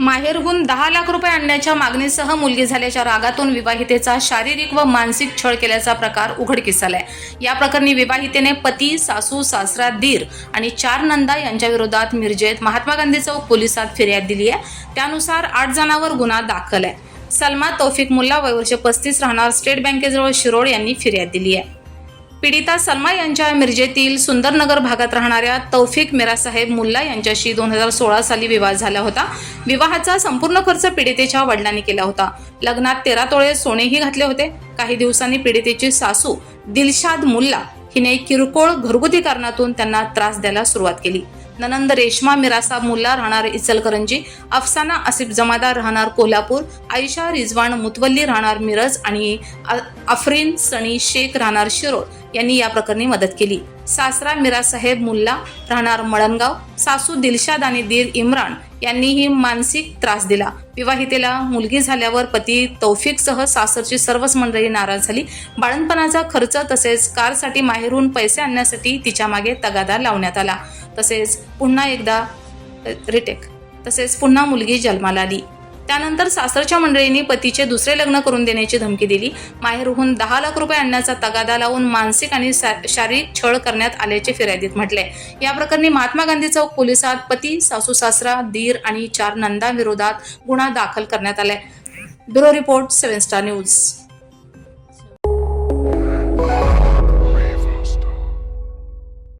माहेरहून दहा लाख रुपये आणण्याच्या मागणीसह मुलगी झाल्याच्या रागातून विवाहितेचा शारीरिक व मानसिक छळ केल्याचा प्रकार उघडकीस आलाय. या प्रकरणी विवाहितेने पती सासू सासरा दीर आणि चार नंदा यांच्या विरोधात मिरजेत महात्मा गांधी चौक पोलिसात फिर्याद दिली आहे. त्यानुसार आठ जणांवर गुन्हा दाखल आहे. सलमा तौफिक मुल्ला वयवर्ष पस्तीस राहणार स्टेट बँकेजवळ शिरोड यांनी फिर्याद दिली आहे. पीडिता सलमा यांच्या मिरजेतील सुंदरनगर भागात राहणाऱ्या तौफिक मिरासाहेब मुल्ला यांच्याशी दोन हजार सोळा साली विवाह झाला होता. विवाहाचा संपूर्ण खर्च पीडितेच्या वडिलांनी केला होता. लग्नात तेरा तोळे सोनेही घातले होते. काही दिवसांनी पीडितेची सासू दिलशाद मुल्ला हिने किरकोळ घरगुती कारणातून त्यांना त्रास द्यायला सुरुवात केली. ननंद रेशमा मिरासा मुल्ला राहणार इचलकरंजी अफसाना आसिफ जमादार राहणार कोल्हापूर आयशा रिजवान मुतवल्ली राहणार मिरज आणि अफरीन सणी शेख राहणार शिरोळ. यांनी या प्रकरणी मदत केली. सासरा मिरासाहेब मुल्ला राहणार मळणगाव सासू दिलशाद आणि दीर इम्रान यांनीही मानसिक त्रास दिला. विवाहितेला मुलगी झाल्यावर पती तौफिकसह सासरची सर्वच मंडळी नाराज झाली. बाळणपणाचा खर्च तसेच कारसाठी माहेरून पैसे आणण्यासाठी तिच्यामागे तगादा लावण्यात आला. तसेच पुन्हा एकदा रिटेक तसेच पुन्हा मुलगी जन्माला आली. त्यानंतर सासरच्या मंडळींनी पतीचे दुसरे लग्न करून देण्याची धमकी दिली. माहेरहून दहा लाख रुपये आणण्याचा तगादा लावून मानसिक आणि शारीरिक छळ करण्यात आल्याचे फिर्यादीत म्हटले या प्रकरणी महात्मा गांधी चौक पोलिसात पती सासू सासरा दीर आणि चार नंदाविरोधात गुन्हा दाखल करण्यात आलाय. Bureau report seven star news.